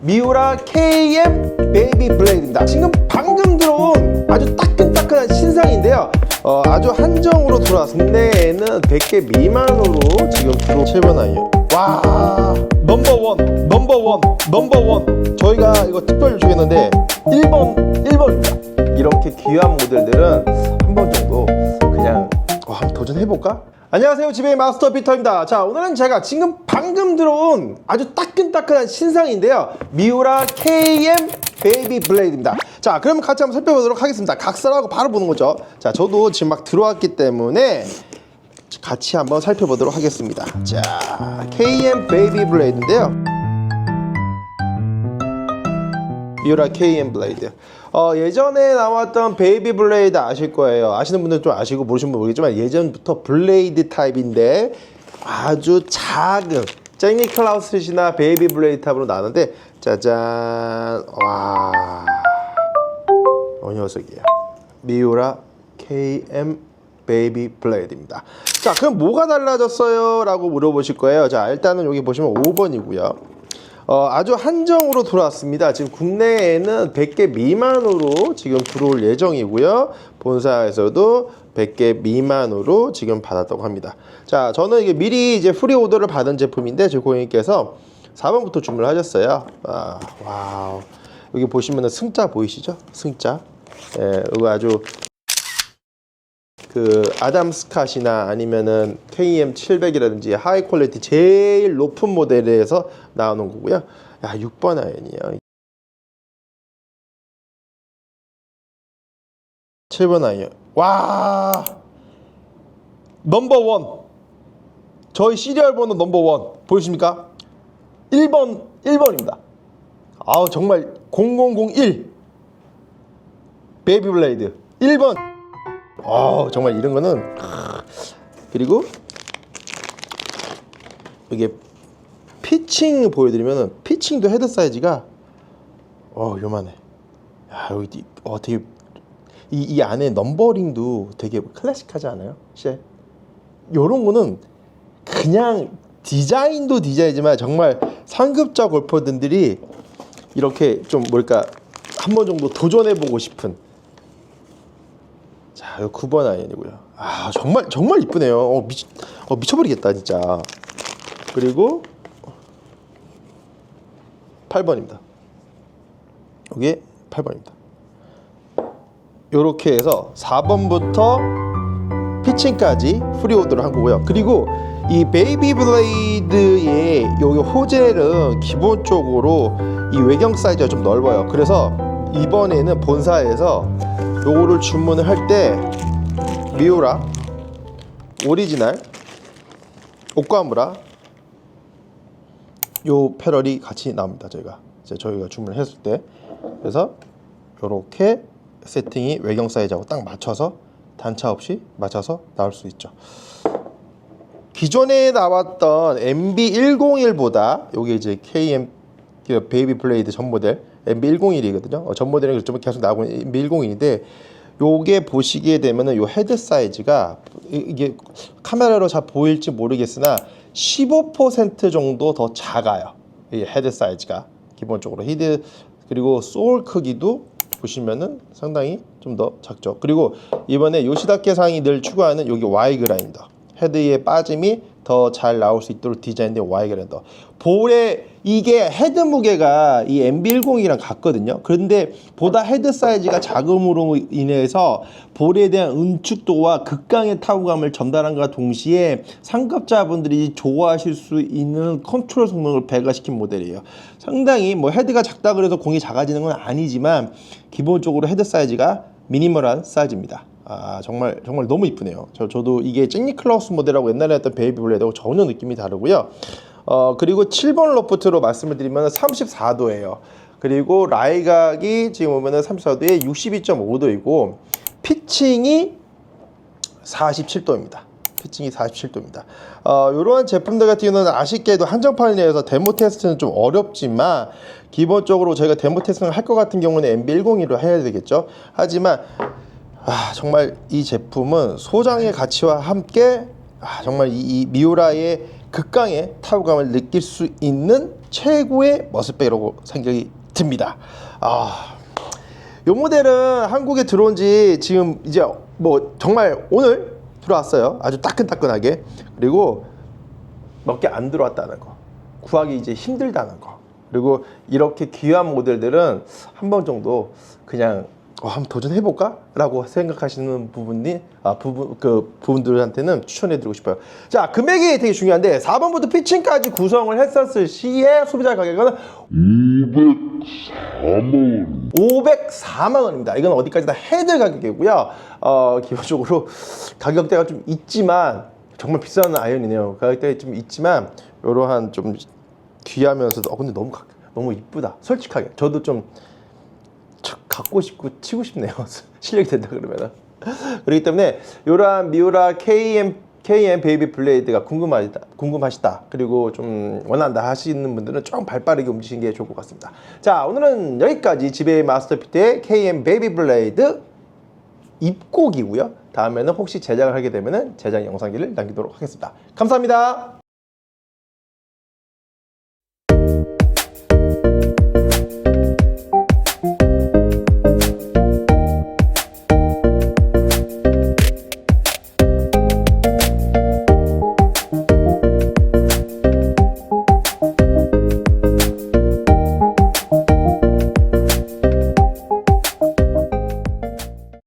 미우라 KM 베이비 블레이드입니다. 지금 방금 들어온 아주 따끈따끈한 신상인데요. 어, 아주 한정으로 들어왔습니다. 국내에는 100개 미만으로 지금 들어 7번 아이요. 와 넘버원 넘버원 넘버원 저희가 이거 특별 주겠는데 1번 1번입니다. 이렇게 귀한 모델들은 한번 도전해볼까? 안녕하세요. 지배의 마스터 피터입니다. 자 오늘은 제가 지금 방금 들어온 아주 따끈따끈한 신상인데요. 미우라 KM 베이비 블레이드입니다. 자 그럼 같이 한번 살펴보도록 하겠습니다. 각설하고 바로 보는 거죠. 자 저도 지금 막 들어왔기 때문에 같이 한번 살펴보도록 하겠습니다. 자 KM 베이비 블레이드인데요. 미우라 KM 블레이드. 어, 예전에 나왔던 베이비 블레이드 아실 거예요. 아시는 분들은 좀 아시고 모르시는 분 모르겠지만 예전부터 블레이드 타입인데 아주 작은 제니 클라우스시나 베이비 블레이드 타입으로 나왔는데 짜잔 와. 어 녀석이야. 미우라 KM 베이비 블레이드입니다. 자, 그럼 뭐가 달라졌어요? 라고 물어보실 거예요. 자, 일단은 여기 보시면 5번이고요. 어, 아주 한정으로 들어왔습니다. 지금 국내에는 100개 미만으로 지금 들어올 예정이고요. 본사에서도 100개 미만으로 지금 받았다고 합니다. 자, 저는 이게 미리 이제 프리 오더를 받은 제품인데 제 고객님께서 4번부터 주문을 하셨어요. 아, 와우. 여기 보시면은 승자 보이시죠? 승자. 예, 이거 아주 그 아담 스캇이나 아니면은 KM 700이라든지 하이 퀄리티 제일 높은 모델에서 나오는 거고요. 야, 6번 아이언이요. 7번 아이언. 와! 넘버 원. 저희 시리얼 번호 넘버 원. 보이십니까? 1번, 1번입니다. 아우, 정말 0001. 베이비 블레이드. 1번. 아 정말 이런 거는 크. 그리고 이게 피칭 보여드리면은 피칭도 헤드 사이즈가 어 요만해. 야 여기 어 되게 이, 이 안에 넘버링도 되게 클래식하지 않아요? 실 요런 거는 그냥 디자인도 디자인이지만 정말 상급자 골퍼들이 이렇게 좀 뭘까 한 번 정도 도전해보고 싶은 자, 이거 9번 아이언이고요. 아, 정말 정말 이쁘네요. 어, 미치, 어, 미쳐버리겠다, 진짜. 그리고 8번입니다. 이게 8번입니다. 요렇게 해서 4번부터 피칭까지 프리오더를 한 거고요. 그리고 이 베이비 블레이드의 요 호젤은 기본적으로 이 외경 사이즈가 좀 넓어요. 그래서 이번에는 본사에서 요거를 주문을 할 때 미우라 오리지널 오카무라 요 패럴이 같이 나옵니다. 저희가 이제 저희가 주문을 했을 때 그래서 요렇게 세팅이 외경 사이즈하고 딱 맞춰서 단차 없이 맞춰서 나올 수 있죠. 기존에 나왔던 MB101보다 요게 이제 KM 그 베이비 블레이드 전 모델 MB101이거든요. 어, 전 모델은 좀 계속 나오고 있는 MB101인데 요게 보시게 되면은 요 헤드 사이즈가 이- 이게 카메라로 잘 보일지 모르겠으나 15% 정도 더 작아요. 이 헤드 사이즈가 기본적으로 헤드 그리고 소울 크기도 보시면은 상당히 좀 더 작죠. 그리고 이번에 요시다케 상이 늘 추구하는 여기 Y 그라인더 헤드의 빠짐이 더 잘 나올 수 있도록 디자인된 Y 그라인더 볼에 이게 헤드 무게가 이 MB10이랑 같거든요. 그런데 보다 헤드 사이즈가 작음으로 인해서 볼에 대한 은축도와 극강의 타구감을 전달한과 동시에 상급자분들이 좋아하실 수 있는 컨트롤 성능을 배가시킨 모델이에요. 상당히 뭐 헤드가 작다 그래서 공이 작아지는 건 아니지만 기본적으로 헤드 사이즈가 미니멀한 사이즈입니다. 아 정말 정말 너무 이쁘네요. 저 저도 이게 잭니 클라우스 모델하고 옛날에 했던 베이비 블레드하고 전혀 느낌이 다르고요. 어 그리고 7번 로프트로 말씀을 드리면 34도예요. 그리고 라이각이 지금 보면은 34도에 62.5도이고 피칭이 47도입니다. 피칭이 47도입니다. 어, 이러한 제품들 같은 경우는 아쉽게도 한정판을 내서 데모 테스트는 좀 어렵지만 기본적으로 저희가 데모 테스트를 할 것 같은 경우는 MB101로 해야 되겠죠. 하지만 아, 정말 이 제품은 소장의 가치와 함께 아, 정말 이, 이 미우라의 극강의 타구감을 느낄 수 있는 최고의 머슬백이라고 생각이 듭니다. 아, 요 모델은 한국에 들어온 지 지금 이제 뭐 정말 오늘 들어왔어요. 아주 따끈따끈하게. 그리고 몇 개 안 들어왔다는 거. 구하기 이제 힘들다는 거. 그리고 이렇게 귀한 모델들은 한 번 정도 그냥 어, 한번 도전해볼까? 라고 생각하시는 부분이, 아, 부분, 그, 부분들한테는 추천해드리고 싶어요. 자, 금액이 되게 중요한데, 4번부터 피칭까지 구성을 했었을 시에 소비자 가격은 504만 504만 원입니다. 이건 어디까지나 헤드 가격이고요. 어, 기본적으로 가격대가 좀 있지만 정말 비싼 아이언이네요. 가격대가 좀 있지만 이러한 좀 귀하면서도 어 근데 너무 가- 너무 이쁘다. 솔직하게 저도 좀 쳐- 갖고 싶고 치고 싶네요. 실력이 된다 그러면은. 그렇기 때문에 이러한 미우라 KM KM 베이비 블레이드가 궁금하다, 궁금하시다, 그리고 좀 원한다 하시는 분들은 좀 발빠르게 움직이는 게 좋을 것 같습니다. 자, 오늘은 여기까지 지배의 마스터피트의 KM 베이비 블레이드 입곡이고요. 다음에는 혹시 제작을 하게 되면은 제작 영상기를 남기도록 하겠습니다. 감사합니다.